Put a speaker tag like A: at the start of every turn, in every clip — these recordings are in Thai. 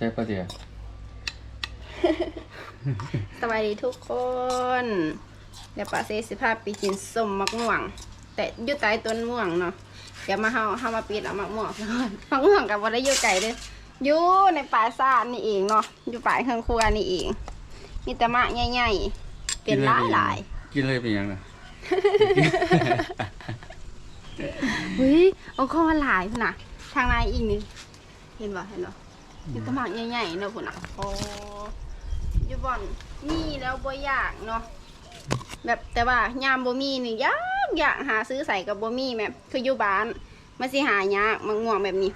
A: ช่ปะเดียว
B: สวัสดีทุกคน เดี๋ยวป้าเซสิภาพไปกินส้มมะม่วง แต่อยู่ใต้ต้นม่วงเนาะเดี๋ยวมาเฮาเฮามาปีดเอามะม่วงก่อนมะม่วงกับว่าได้อยู่ไก่เด้ออยู่ในป่าซ่านนี่เองเนาะอยู่ป่าเครื่องครัวนี่เองมีแต่มะใหญ่ๆเป็นหลายหลาย
A: กินเลยเป็นยังไง
B: ๆเฮ้ยเอาเข้ามาหลายพุ่นน่ะทางในอีกนี่เห็นบ่เห็นบ่ มีแต่มะใหญ่ๆเนาะพุ่นน่ะโอ้อยู่บ่อนนี่แล้วบ่ยากเนาะแบบแต่ว่ายามบ่มีนี่ยากยากหาซื้อใส่กับบ่มีแบบคืออยู่บ้านมันสิหายากมังม่วงแบบนี้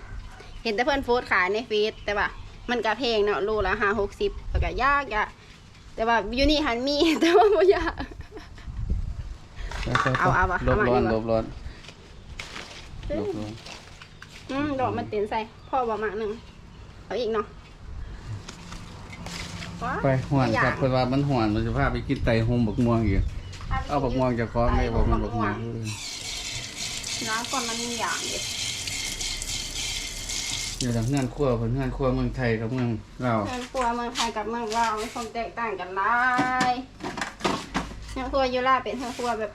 B: เห็นแต่เพื่อนโพสต์ขายในเฟซแต่ว่ามันก็แพงเนาะโลละห้าหกสิบแล้วก็ยากยากแต่ว่าอยู่นี่หันมีแต่ว่าบ่ยากเอาเอาวะ
A: ลบ
B: เอามา
A: ร้อน
B: ดีกว่า
A: ลบร้อนลบร้อน
B: อืมดอกมันเต็นใส่พ่อบอกมาหนึ่ง เอาอีกเนาะว้า
A: ไปหวน
B: อยา
A: ครั
B: ก
A: บเพิ่นว่ามันหวนมันจะพาไปกินไตโฮมบักม่วงอีกเอาบักม่วงจะคล้องได้บ่มันบักม่วง
B: น้ำก่อนมันมีอย่างเดียว
A: อยู่ทางเฮือนครัวเพิ่นเฮือนครัวเมืองไทยกับเมืองลาว
B: เมืองครัวเมืองไทยกับเมืองลาวมีความแตกต่างกันหลายเมืองครัวยูราเป็นเมืองครัวแบบ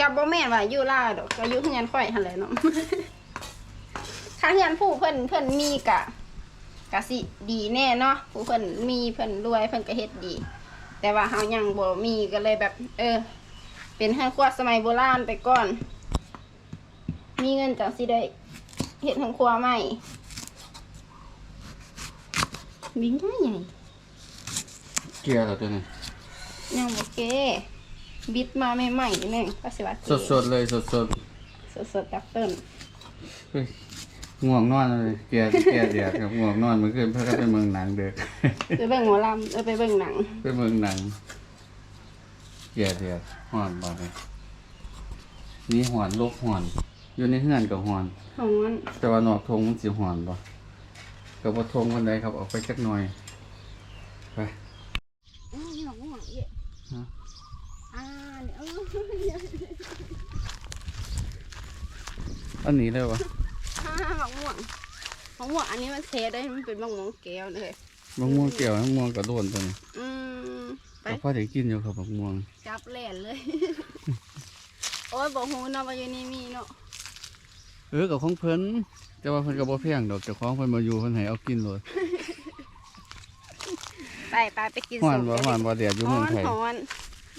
B: กับบ่แม่นว่ายูราดอกก็อยุเฮือนข่อยหั่นแหละเนาะถ้าเฮือนผู้เพิ่นเพิ่นมีกะ กะสิดีแน่เนาะผู้เพิ่นมีเพิ่นรวยเพิ่นก็เฮ็ดดี แต่ว่าเฮายังบ่มีก็เลยแบบ เออ เป็นเฮือนครัวสมัยโบราณไปก่อน มีเงินจังสิได้เฮ็ดเฮือนครัวใหม่วิ่งได้ใหญ่
A: เกลียร์แล้วตัวนี้
B: ยังโอเคบิดมาใหม่ๆนี่แม่งก็สิว่า
A: สดๆเลยสด
B: สดสดๆจากต้น
A: ๆเฮ้ย ง่วงนอนเลยเกลียร์เกลียร์เดียดกับง่วงนอนมันขึ้นเพื่อก็ไปเมืองหนังเด็ก
B: ไปเบิ่งหมอลำเออไปเบิ่งหนัง
A: ไปเมืองหนังเกลียร์เดียดหอนบ่เลยนี่หอนลูกหอน อยู่ในเฮือนกับหอน
B: ของมัน
A: แต่ว่านอกทงมันสิหอนบ่กับว่าทงวันใดครับออกไปจักหน่อยไป
B: อ้าวหนองหวงเยอะ
A: ฮะ
B: อ่าเนี่ยเออ
A: อันนี้เลยวะ
B: อ่าหมองม่วงหมองม่วงอันนี้มันเทได้มันเป็นมะม่วงแก้วเลย
A: มะม่วงเกี่ยวมะม่วงกระโดนตัวนี้
B: อืม ไป
A: ก็พอได้กินอยู่ครับมะม่วง
B: จับแหลนเลย โอ้ยบอกฮูเนาะว่าอยู่นี่มีเนาะ
A: เออกับของเพิ่นแต่ว่าเพิ่นก็บ่แพงดอกเจ้าของเพิ่นมาอยู่เพิ่นให้เอากินเลย
B: ไปไปไปกิน
A: หอน
B: ส้ม
A: บ่หอนบ่แดดอยู่เมืองไทย
B: ฮ้อน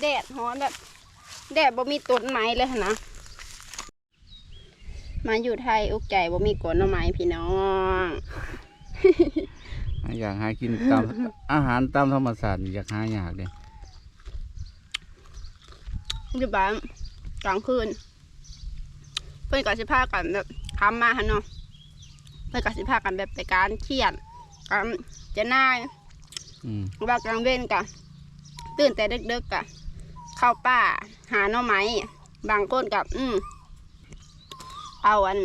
B: แดดฮ้อนแบบแดดบ่มีต้นไม้เลยหั่นนะ มาอยู่ไทยอุกใจบ่มีกวนหน่อไม้พี่น้อง
A: หาอยากหากินตามอาหารตามธรรมชาตินี่อยากหายากเด้
B: อยู่บ้านกลางคืน เพื่อนก็สิพากันแบบทำมาฮะเนาะเพื่อนก็สิพากันแบบไปการเขียนการจะนาย
A: อืม
B: ว่ากลางเว้นกะตื่นแต่ดึกๆกะเข้าป่าหาหน่อไม้บางคนกับ อืม เอาอัน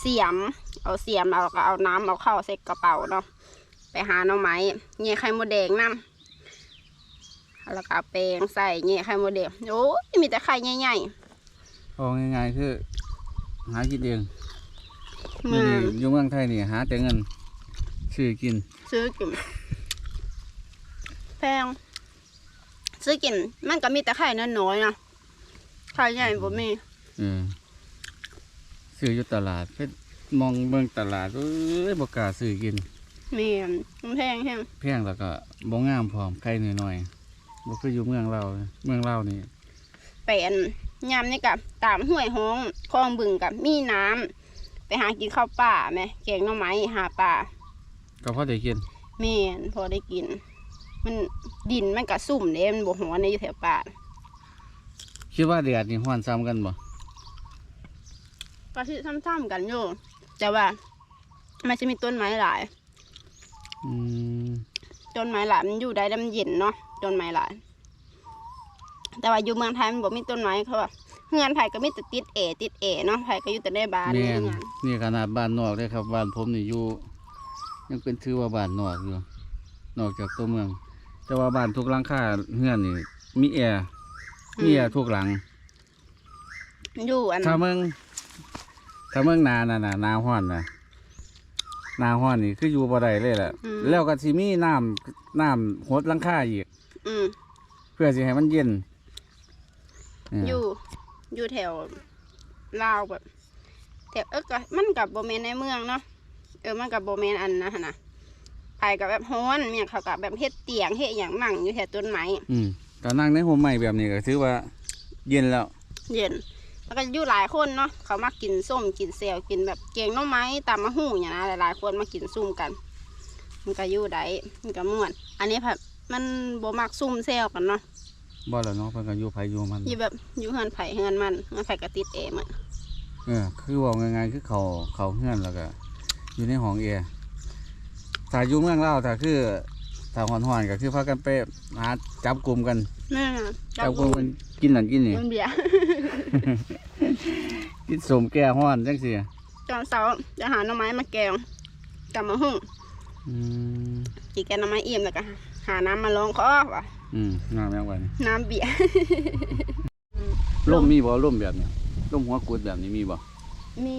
B: เสียม เอาเสียมเอาก็เอาน้ำเอาเข้าใส่กระเป๋าเนาะไปหาหน่อไม้เงี้ยไข่มดแดงน้ำแล้วก็เอาแปรงใส่เงี้ยไข่มดแดงโอ้ยมีแต่ไข่ใหญ่
A: เอาง่ายๆคือ หากินเอง
B: ๆ
A: นี่
B: มือ
A: อยู่เมืองไทยนี่หาแต่เงินซื้อกิน
B: ซื้อกินแพงซื้อกินมันก็มีแต่ไข่น้อยๆนะไข่ใหญ่บ่มี
A: เออ ซื้ออยู่ตลาดไปมองเบิ่งตลาดเอ้ยบ่กล้าซื้อกิน
B: มีมันแพงแห้ง
A: แพงแล้วก็บ่งามพร้อมไข่น้อยๆบ่คืออยู่เมืองเราเลยเมืองเรานี่
B: เป็นยามนี่กับตามห้วยห้องคลองบึงกับมีน้ำไปหากินข้าวป่าไหมแกงหน่อไม้หาป่า
A: ก็พอได้กิน
B: แม่นพอได้กิน มันดินมันก็สุ่มเด้มันบวหัวในอยู่แถวป่า
A: คิดว่าแดดนี่ฮ้อนซ้ำกันบ่
B: ก็ที่ซ้ำๆกันอยู่ แต่ว่ามันจะมีต้นไม้หลาย
A: อืม
B: ต้นไม้หลายมันอยู่ได้แล้วมันเย็นเนาะต้นไม้หลาย แต่ว่าอยู่เมืองไทยมันบอกมีต้นไม้เขาว่าเฮือนไผก็มีแต่ติดเอติดเอเนาะไผก็อยู่แต่ในบ้าน
A: แม่
B: ใน
A: น
B: เรือน
A: นี่ขนาดบ้านนอกเลยครับบ้านผมนี่อยู่ ยังเป็นถือว่าบ้านนอกอยู่ นอกจากตัวเมือง แต่ว่าบ้านทุกหลังคาเฮือนนี่ มีแอร์มีแอร์ทุกหลัง
B: อยู่อัน
A: ถ้าเมือง ถ้าเมืองหนาน่ะน่ะหนาวฮ้อนน่ะหน้าห้อนนี่คืออยู่บ่ได้เลยแหละ
B: อืม
A: แล้วก็สิมีน้ำน้ำหดหลังคาอีก
B: อืม
A: เพื่อสิให้มันเย็นเอ
B: ยู่ อยู่แถวลาวแบบแถวเออก็มันกับโบเมนในเมืองเนาะเออมันกับโบเมนอันนะหั่นนะไปกับแบบฮ้อนเมียเขากับแบบเฮ็ดเตียงเฮ็ดอย่างนั่งอยู่แถวต้นไม้
A: อืมก็นั่งในห่มไม้แบบนี้ก็ถือว่า เย็นแล้ว
B: เย็น แล้วก็อยู่หลายคนเนาะเขามากินส้มกินเซลกินแบบเกียงหน้อไม้ตามมะฮู้อย่างนะหลายๆคนมากินซุ่มกัน มันก็อยู่ได้มันก็ม่วน อันนี้แบบมันบ่มักซุ่มเซลกันเนาะ
A: บ่แล้วเนาะเพิ่นก็อยู่ไผอยู่มัน
B: อยู่แบบอยู่เฮือนไผเฮือนมันเฮือนไผก็ติดแอร์หมด
A: เออคือเว่าง่ายๆคือเขาเขาเฮือนแล้วก็อยู่ในห้องแอร์ถ้าอยู่เมืองลาวถ้าคือ ถ้าฮ้อนๆก็คือพากันไปหาจับกลุ่มกัน
B: นั่นน่ะ
A: จับกลุ่มกันกินนั่นกินนี่
B: มันเบียร์
A: กินสมแก่ฮ้อนจังซี่
B: ตอนเช้าจะหาหน่อไม้มาแกงกับมะฮุ่ง
A: อืม
B: กินแกงหน่อไม้อิ่มแล้วก็หาน้ำมาลองคอว่ะ
A: อืมงามแม่งวันนี้
B: น้ำเบียร์
A: ร่มมีบ่ร่มแบบนี้ร่มหัวกุดแบบนี้มีบ่
B: มี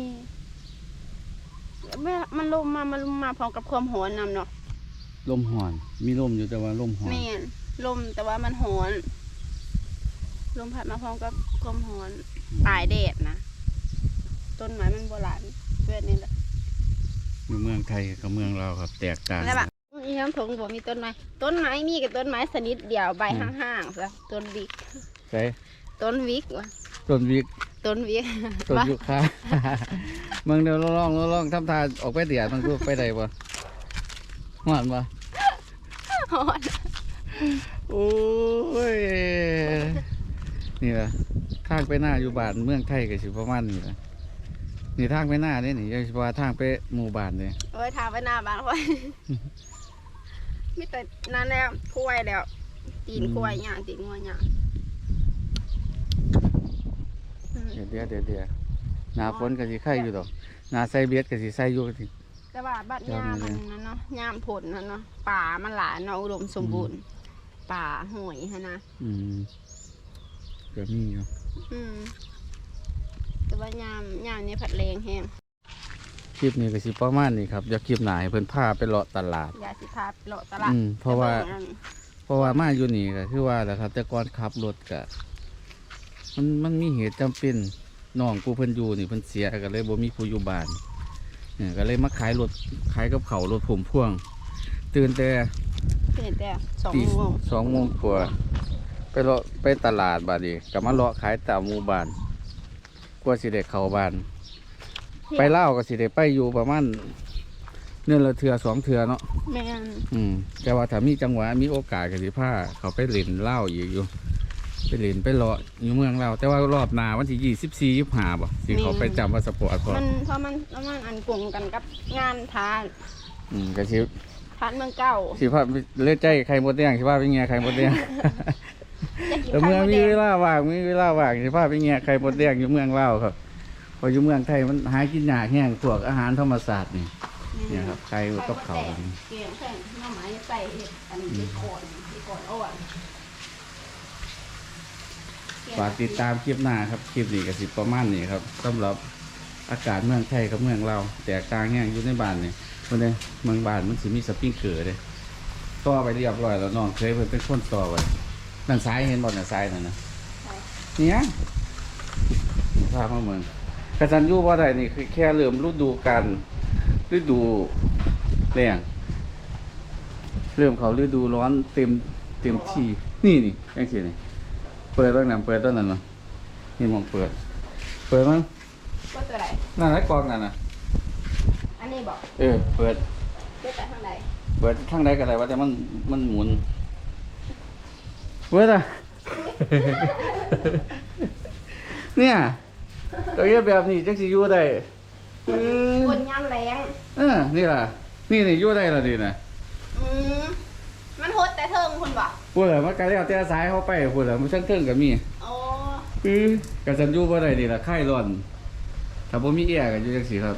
B: เมื่อมันลมมา มันลมมาพร้อมกับความหอนนำเนาะ
A: ร่มฮ้อน มีร่มอยู่แต่ว่าร่มฮ้อน
B: แม่นลมแต่ว่ามันหอน ลมพัดมาพร้อมกับความหอนตายแดดนะต้นไม้มันโบราณเวทนี่แหละ
A: อยู่เมืองไทยกับเมืองเราวครับแตกต่าง
B: แล้วแบบอีน้ำผงบอกมีต้นไม้ต้นไม้มีกับต้นไม้สนิทเดียวใบ
A: อืม
B: ห่างๆซะต้นวิก
A: ใช่
B: ต้นวิกวะ
A: ต้นวิก
B: ต้นวิก
A: ต้นยุคาเมืองเดียวลองๆลองๆทำทาออกไปเดียต้องพูดไปได้บ่ หวานบ่
B: หอน
A: โอ้ย นี่แหละทางไปหน้าอยู่บ้านเมืองไทยก็สิประมาณนี้แหละนี่ทางไปหน้าเนี่ยนี่ยังสิว่าทางไปหมู่บ้านเนี่ย
B: โอ้ยทางไปหน้าบ้านค่อยไม่แต่นั่นแล้วคุ้ยแล้ว ตีนคุ้ยย่างตีนงัวย่างอืม
A: เดี๋ยวเดี๋ยวเดี๋ยวเดี๋ยวหน้าฝนก็สิไข่อยู่ดอกหน้าใส่เบียดก็สิใส่อยู่สิ
B: แต่ว่าบัดยามมันนั่นเนาะยามผลนั่นเนาะป่ามันหลายเนาะอุดมสมบูรณ์ป่าหวยฮะนะ
A: อืมก็มีอยู่
B: อืมแต่ว่ายามยามนี้ผัดแรงแห้ง
A: คลิปนี้ก็สิประมาณนี้ครับอยากคลิปหนาให้เพิ่นพาไปเลาะตลาด
B: ยาสิพาไปเลาะตลาด
A: อืมเพราะว่า
B: ไปบิ่งอัน
A: เพราะว่ามาอยู่นี่ก็คือว่าแหละครับ แต่ก่อนขับรถก็มันมันมีเหตุจำเป็นน้องกูเพิ่นอยู่นี่เพิ่นเสียก็เลยบ่มีผู้อยู่บ้านเนี่ย ก็เลยมาขายรถขายกับเขาวรถผมพ่วง ตื่นแต่
B: เป็นแต่สอง
A: ตี
B: โมง
A: สองโมงกว่าไปเลาะไปตลาดบาดนี้ก็มาเลาะขายตามหมู่บ้านกว่าสิได้เข้าบ้าน ไปเล่าวก็สิได้ไปอยู่ประมาณเนื่อนละเทือสองเทือเนาะ
B: แม่น
A: อืมแต่ว่าถ้ามีจังหวะมีโอกาสก็สิพาเขาไปเล่นเหล้าอีกอยู่ ไปเล่นไปเลาะอยู่เมืองเรา แต่ว่ารอบหน้าวันที่ยี่สิบสี่ยี่ห้าบ่สิเขาไปจำว่าสปอร์ตพอ
B: มันเพราะมันเพราะมันอันกลงกันกับงานทาน
A: อืมก็สิ
B: ทานเมืองเก่า
A: สิพาเลือดใจใครหมดแดงสิพาไปเงี้ยใครหมดแดง
B: จะกิน
A: แต่
B: ข้าว
A: เมื่อ
B: หมู
A: มี
B: แด
A: เว
B: ง
A: ลาว่างมีเวลาว่างสิพาไปเงี้ยใครหมดแดงอยู่เมืองเราครับเพออยู่เมืองไทยมันหากินยากแห้งพวกอาหารธรรมศาสตร์นี่เนี่ยครับใครกับเขาวนี่
B: เกลียงแข่งหน้ำไม้ใส่เห็ดอันนี้ที่ก่อนที่ก่อนอ่อน
A: ฝากติดตามคลิปหน้าครับ คลิปนี้ก็สิประมาณนี้ครับสำหรับอากาศเมืองไทยกับเมืองเราแตกต่างแห้งอยู่ในบ้านนี่คนเลยเมืองบ้านมันสิมีสปริงเกอร์เลยต่อไปเรียบร้อยแล้วน้องเคยเพิ่นเป็นคนต่อไว้นั่นซ้ายเห็นบ่น่ะซ้ายนั่นนะเนี่ยพามาเมืองกระจันอยู่ว่าได้นี่คือแค่เริ่มฤดูกาลฤดูแรงเริ่มเขาฤดูร้อนเต็มเต็มที่นี่นี่จังซี่นี่ เปิดต้นนั้นเปิดต้นนั้นเนาะนี่มองเปิด เปิดมั้ง
B: ก็ตัวไหน
A: นั่นไอ้กองนั่นน่ะ
B: อันนี้บอก
A: เออ เปิด
B: เพื่อแต่ข้างใน
A: เปิดข้างใดก็ได้ว่าแต่มันมันหมุนเปิดอะ เนี่ยตัวเอี้ยแบบนี้จังสิอยู่ได้เออ
B: คนย่ำแรง
A: เออนี่ล่ะ นี่นี่อยู่ได้และดีนะ
B: อืมมันหดแต่เทิงคุณบอก
A: พูดเลยมันไกลแล้วแต่สายเข้าไปพูดเลยมันเชิงเทิงๆก็มี
B: โอ้
A: อือกระสันอยู่บ่ได้นี่ล่ะไข้ร้อนถ้าบ่มีแอร์ก็อยู่จังซี่ครับ